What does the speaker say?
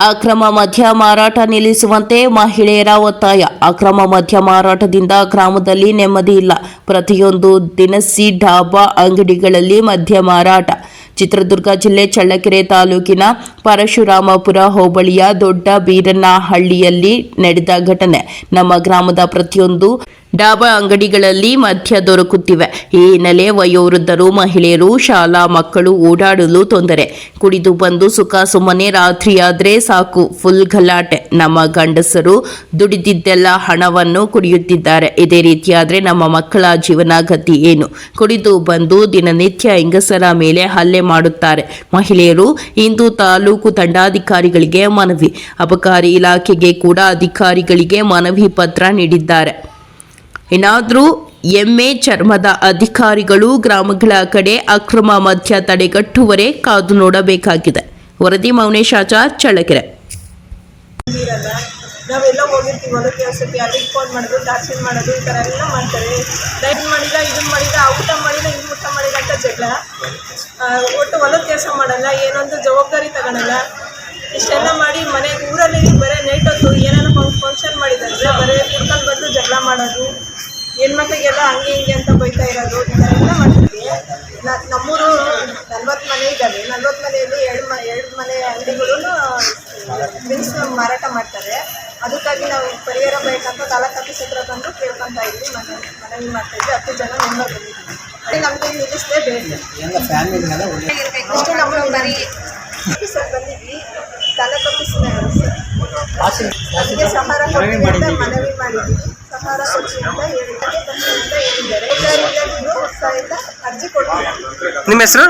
ಅಕ್ರಮ ಮದ್ಯ ಮಾರಾಟ ನಿಲ್ಲಿಸುವಂತೆ ಮಹಿಳೆಯರ ಒತ್ತಾಯ. ಅಕ್ರಮ ಮದ್ಯ ಮಾರಾಟದಿಂದ ಗ್ರಾಮದಲ್ಲಿ ನೆಮ್ಮದಿ ಇಲ್ಲ. ಪ್ರತಿಯೊಂದು ದಿನಸಿ, ಡಾಬಾ ಅಂಗಡಿಗಳಲ್ಲಿ ಮದ್ಯ ಮಾರಾಟ. ಚಿತ್ರದುರ್ಗ ಜಿಲ್ಲೆ ಚಳ್ಳಕೆರೆ ತಾಲೂಕಿನ ಪರಶುರಾಮಪುರ ಹೋಬಳಿಯ ದೊಡ್ಡ ಬೀರನಹಳ್ಳಿಯಲ್ಲಿ ನಡೆದ ಘಟನೆ. ನಮ್ಮ ಗ್ರಾಮದ ಪ್ರತಿಯೊಂದು ಡಾಬಾ ಅಂಗಡಿಗಳಲ್ಲಿ ಮದ್ಯ ದೊರಕುತ್ತಿವೆ. ಈ ಹಿನ್ನೆಲೆ ವಯೋವೃದ್ಧರು, ಮಹಿಳೆಯರು, ಶಾಲಾ ಮಕ್ಕಳು ಓಡಾಡಲು ತೊಂದರೆ. ಕುಡಿದು ಬಂದು ಸುಖ ಸುಮ್ಮನೆ ರಾತ್ರಿಯಾದ್ರೆ ಸಾಕು. ಫುಲ್ ಗಲಾಟೆ. ನಮ್ಮ ಗಂಡಸರು ದುಡಿದಿದ್ದೆಲ್ಲ ಹಣವನ್ನು ಕುಡಿಯುತ್ತಿದ್ದಾರೆ. ಇದೇ ರೀತಿಯಾದ್ರೆ ನಮ್ಮ ಮಕ್ಕಳ ಜೀವನ ಗತಿ ಏನು? ಕುಡಿದು ಬಂದು ದಿನನಿತ್ಯ ಹೆಂಗಸರ ಮೇಲೆ ಹಲ್ಲೆ ಮಾಡುತ್ತಾರೆ. ಮಹಿಳೆಯರು ಇಂದು ತಾಲೂಕು ತಂಡಾಧಿಕಾರಿಗಳಿಗೆ ಮನವಿ. ಅಬಕಾರಿ ಇಲಾಖೆಗೆ ಕೂಡ ಅಧಿಕಾರಿಗಳಿಗೆ ಮನವಿ ಪತ್ರ ನೀಡಿದ್ದಾರೆ. ಏನಾದರೂ ಎಮ್ಮೆ ಚರ್ಮದ ಅಧಿಕಾರಿಗಳು ಗ್ರಾಮಗಳ ಕಡೆ ಅಕ್ರಮ ಮದ್ಯ ತಡೆಗಟ್ಟುವರೆ ಕಾದು ನೋಡಬೇಕಾಗಿದೆ. ವರದಿ ಮೌನೇಶ್ ಆಚಾರ್, ಚಳ್ಳಕೆರೆ. ನಾವೆಲ್ಲ ಹೋಗಿರ್ತೀವಿ ಹೊಲ ಕೆಲಸಕ್ಕೆ ಅಲ್ಲಿಗೆ ಫೋನ್ ಮಾಡೋದು ದಾಕ್ಷಿಣ್ ಮಾಡೋದು ಈ ಥರ ಎಲ್ಲ ಮಾಡ್ತಾರೆ. ಲೈಟ್ ಮಾಡಿಲ್ಲ ಇದನ್ನ ಮಾಡಿಲ್ಲ ಆ ಊಟ ಮಾಡಿಲ್ಲ ಇದು ಊಟ ಮಾಡಿಲ್ಲ ಅಂತ ಜಗಳ. ಒಟ್ಟು ಹೊಲದ ಕೆಲಸ ಮಾಡಲ್ಲ ಏನೊಂದು ಜವಾಬ್ದಾರಿ ತಗೊಳಲ್ಲ. ಇಷ್ಟೆಲ್ಲ ಮಾಡಿ ಮನೆ ಊರಲ್ಲಿ ಬರೀ ನೈಟ್ ಹೊತ್ತು ಏನೇನೋ ಫಂಕ್ಷನ್ ಮಾಡಿದಂದ್ರೆ ಬರೀ ಕುಡ್ಕೊಂಡು ಬಂದು ಜಗಳ ಮಾಡೋದು ಹೆಣ್ಮಕ್ಳಿಗೆಲ್ಲ ಹಂಗೆ ಹಿಂಗೆ ಅಂತ ಬೈತಾ ಇರೋದು ಈ ಥರ ಎಲ್ಲ ಮಾಡ್ತೀವಿ ನ- ನಮ್ಮೂರು ನಲ್ವತ್ತು ಮನೆ ಇದ್ದಾವೆ. ನಲ್ವತ್ತು ಮನೆಯಲ್ಲಿ ಎರಡು ಮ ಎರಡು ಮನೆ ಅಂಗಡಿಗಳು ಡ್ರಿಂಕ್ಸ್ ಮಾರಾಟ ಮಾಡ್ತಾರೆ. ಅದಕ್ಕಾಗಿ ನಾವು ಪರಿಹಾರ ಬೇಕಂತ ತಾಲೂಕು ಆಫೀಸ್ ಹತ್ರ ಬಂದು ಕೇಳ್ಕೊಂತ ಇದ್ವಿ ಮನೆ ಮನವಿ ಮಾಡ್ತಾ ಇದ್ವಿ. ಹತ್ತು ಜನ ಮೆಂಬರ್ ಬಂದಿದ್ವಿ ನಮಗೆ ನಿಲ್ಲಿಸಲೇಬೇಕು ಅಷ್ಟು ನಮ್ಮ ಬರೀ ಆಫೀಸಲ್ಲಿ ಬಂದಿದ್ವಿ. ತಾಲೂಕು ಆಫೀಸ್ ನಮಗೆ ಸಹಾರ ಕೊಡಿ ಅಂತ ಮನವಿ ಮಾಡಿದ್ವಿ. ಕೊಡಿ ಹೇಳಿದ್ದಾರೆ ಅರ್ಜಿ ನಿಮ್ಮ ಹೆಸರು?